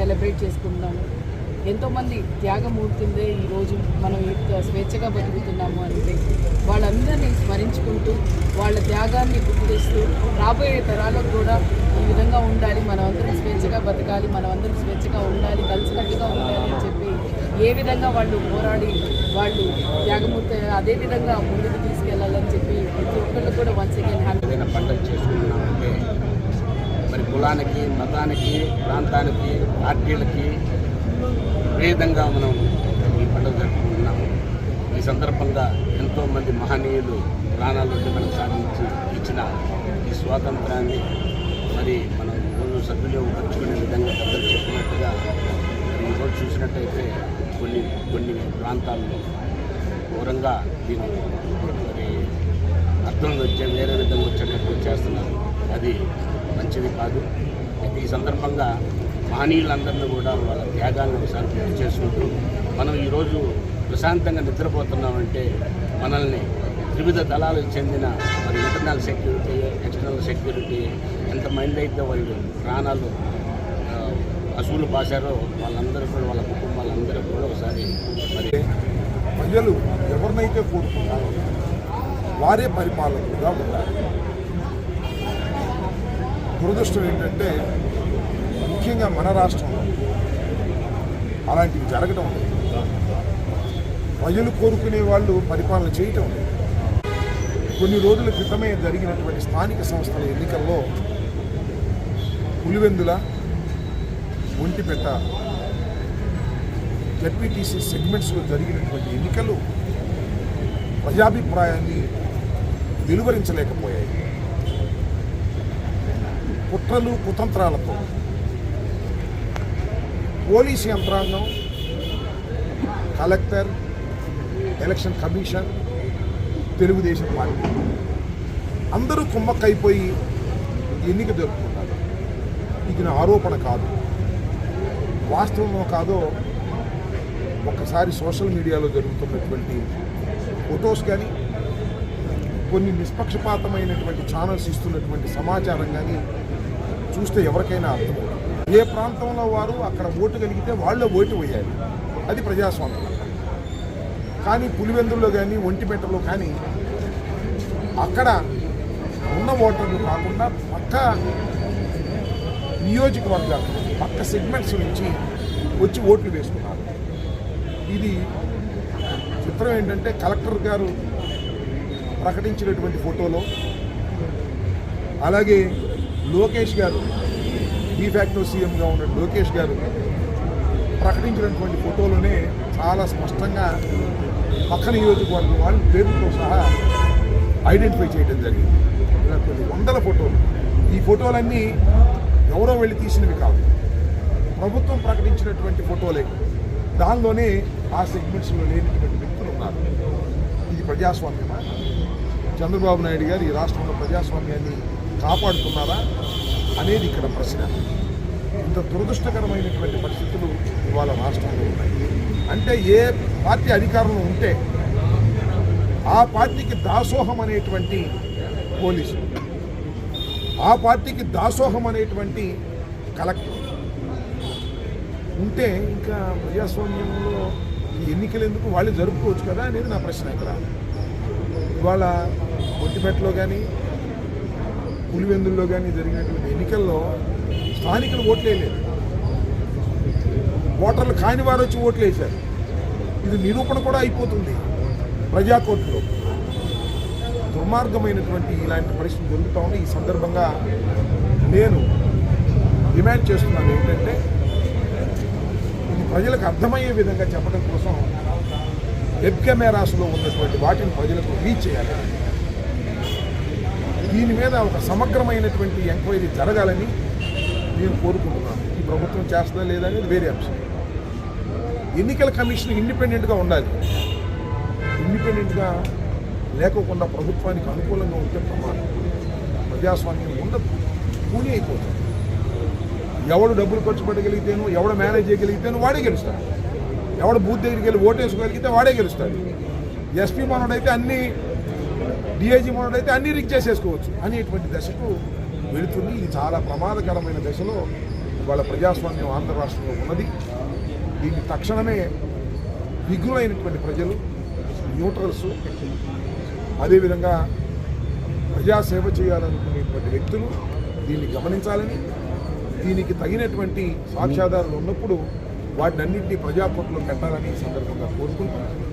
Celebrate చేసుకుంటున్నాము ఎంతోమంది త్యాగమూర్తుందే ఈరోజు మనం స్వేచ్ఛగా బతుకుతున్నాము అంటే వాళ్ళందరినీ స్మరించుకుంటూ వాళ్ళ త్యాగాన్ని గుర్తు రాబోయే తరాలకు కూడా ఈ విధంగా ఉండాలి మనం అందరం స్వేచ్ఛగా బతకాలి మనం అందరం స్వేచ్ఛగా ఉండాలి కలిసికట్టుగా ఉండాలి అని చెప్పి ఏ విధంగా వాళ్ళు పోరాడి వాళ్ళు త్యాగమూర్తి అదే విధంగా ముందుకు తీసుకెళ్ళాలని చెప్పి ప్రతి ఒక్కళ్ళు కూడా వన్స్ అగైన్ హ్యాపీ పండుగ కులానికి మతానికి ప్రాంతానికి పార్టీలకి విధంగా మనం ఈ పండుగ జరుపుకుంటున్నాము ఈ సందర్భంగా ఎంతోమంది మహనీయులు ప్రాణాలు మనం సాధించి ఇచ్చిన ఈ స్వాతంత్రాన్ని మరి మనం ఈరోజు సద్వినియోగపరుచుకునే విధంగా పెద్దలు చెప్పినట్టుగా మరి ఈరోజు చూసినట్టయితే కొన్ని కొన్ని ప్రాంతాల్లో ఘోరంగా దీన్ని మరి అర్థం వచ్చే వేరే విధంగా వచ్చేటట్టు చేస్తున్నారు. అది మంచిది కాదు. అయితే ఈ సందర్భంగా మహనీయులందరినీ కూడా వాళ్ళ త్యాగాలను ఒకసారి గుర్తు చేసుకుంటూ మనం ఈరోజు ప్రశాంతంగా నిద్రపోతున్నామంటే మనల్ని త్రివిధ దళాలకు చెందిన మరి ఇంటర్నల్ సెక్యూరిటీ ఎక్స్టర్నల్ సెక్యూరిటీ ఎంతమంది అయితే వాళ్ళు ప్రాణాలు అసూలు పాశారో వాళ్ళందరూ కూడా వాళ్ళ కుటుంబాలందరూ కూడా ఒకసారి మరి ప్రజలు ఎవరినైతే కోరుకున్నారో వారే పరిపాలకులుగా ఉండాలి. దురదృష్టం ఏంటంటే ముఖ్యంగా మన రాష్ట్రంలో అలాంటివి జరగటం లేదు. ప్రజలు కోరుకునే వాళ్ళు పరిపాలన చేయటం లేదు. కొన్ని రోజుల క్రితమే జరిగినటువంటి స్థానిక సంస్థల ఎన్నికల్లో పులివెందుల ఒంటిపెట్ట జడ్పీటీసీ సెగ్మెంట్స్లో జరిగినటువంటి ఎన్నికలు ప్రజాభిప్రాయాన్ని వెలువరించలేకపోయాయి. కుట్రలు కుతంత్రాలతో. పోలీసు యంత్రాంగం collector election commission Telugu Desam party. అందరూ కుమ్మక్కైపోయి ఎన్నిక జరుపుకున్నారు ఇది నా ఆరోపణ కాదు. వాస్తవమో కాదో ఒక్కసారి సోషల్ మీడియాలో జరుగుతున్నటువంటి ఫొటోస్ కానీ కొన్ని నిష్పక్షపాతమైనటువంటి ఛానల్స్ ఇస్తున్నటువంటి సమాచారం కానీ చూస్తే ఎవరికైనా అర్థమవుతుంది. ఏ ప్రాంతంలో వారు అక్కడ ఓటు కలిగితే వాళ్ళే ఓటు వేయాలి. అది ప్రజాస్వామ్యం. కానీ పులివెందుల్లో కానీ ఒంటిపెట్టలో కానీ అక్కడ ఉన్న ఓటర్లు కాకుండా పక్క నియోజకవర్గాలు పక్క సెగ్మెంట్స్ నుంచి వచ్చి ఓట్లు వేసుకున్నారు ఇది చిత్రం ఏంటంటే కలెక్టర్ గారు ప్రకటించినటువంటి ఫోటోలో. అలాగే లోకేష్ గారు ఈ ఫ్యాక్టో సీఎంగా ఉన్న లోకేష్ గారు ప్రకటించినటువంటి ఫోటోలోనే చాలా స్పష్టంగా పక్క నియోజకవర్గం వాళ్ళు పేరుతో సహా ఐడెంటిఫై చేయడం జరిగింది. ఇలా కొన్ని వందల ఫోటోలు. ఈ ఫోటోలన్నీ ఎవరో వెళ్ళి తీసినవి కాదు. ప్రభుత్వం ప్రకటించినటువంటి ఫోటోలే. దానిలోనే ఆ సెగ్మెంట్స్లో లేనిటువంటి వ్యక్తులు ఉన్నారు. ఇది ప్రజాస్వామ్యమా? చంద్రబాబు నాయుడు గారు ఈ రాష్ట్రంలో ప్రజాస్వామ్యాన్ని కాపాడుతున్నారా అనేది ఇక్కడ ప్రశ్న. ఇంత దురదృష్టకరమైనటువంటి పరిస్థితులు ఇవాళ రాష్ట్రంలో ఉన్నాయి. అంటే ఏ పార్టీ అధికారంలో ఉంటే ఆ పార్టీకి దాసోహం అనేటువంటి పోలీసు ఆ పార్టీకి దాసోహం అనేటువంటి కలెక్టర్ ఉంటే ఇంకా ప్రజాస్వామ్యంలో ఈ ఎన్నికలు ఎందుకు వాళ్ళు జరుపుకోవచ్చు కదా అనేది నా ప్రశ్న ఇక్కడ. ఇవాళ ఒంటిపేటలో కానీ పులివెందుల్లో కానీ జరిగినటువంటి ఎన్నికల్లో స్థానికులు ఓట్లేయలేదు. ఓటర్లు కాని వారు వచ్చి ఓట్లు వేశారు ఇది నిరూపణ కూడా అయిపోతుంది ప్రజా కోర్టులో దుర్మార్గమైనటువంటి ఇలాంటి పరిస్థితి జరుగుతూ ఉన్నాయి ఈ సందర్భంగా నేను డిమాండ్ చేస్తున్నాను ఏంటంటే ఇది ప్రజలకు అర్థమయ్యే విధంగా చెప్పడం కోసం వెబ్ కెమెరాస్లో ఉన్నటువంటి వాటిని ప్రజలకు రీచ్ చేయాలి. దీని మీద ఒక సమగ్రమైనటువంటి ఎంక్వైరీ జరగాలని నేను కోరుకుంటున్నాను. ఈ ప్రభుత్వం చేస్తుందా లేదా అనేది వేరే అంశం. ఎన్నికల కమిషన్ ఇండిపెండెంట్గా ఉండాలి. ఇండిపెండెంట్గా లేకోకుండా ప్రభుత్వానికి అనుకూలంగా ఉంటే ప్రమాదం. ప్రజాస్వామ్యం ఉండదు. కూలి అయిపోతుంది. ఎవడు డబ్బులు ఖర్చు పెట్టగలిగితేను ఎవడు మేనేజ్ చేయగలిగితేను వాడే గెలుస్తాడు. ఎవడు బూత్ దగ్గరికి వెళ్ళి ఓటేసుకోగలిగితే వాడే గెలుస్తాడు. ఎస్పీ మనోడైతే అన్ని డిఐజీ అయితే అన్ని రిక్ చేసేసుకోవచ్చు. అనేటువంటి దశకు వెళుతుంది. ఇది చాలా ప్రమాదకరమైన దశలో వాళ్ళ ప్రజాస్వామ్యం ఆంధ్ర రాష్ట్రంలో ఉన్నది. దీన్ని తక్షణమే విఘ్నులైనటువంటి ప్రజలు న్యూట్రల్స్ అదేవిధంగా ప్రజాసేవ చేయాలనుకునేటువంటి వ్యక్తులు దీన్ని గమనించాలని దీనికి తగినటువంటి సాక్ష్యాధారాలు ఉన్నప్పుడు వాటినన్నింటినీ అన్నింటినీ పెట్టాలని సందర్భంగా కోరుకుంటున్నాను.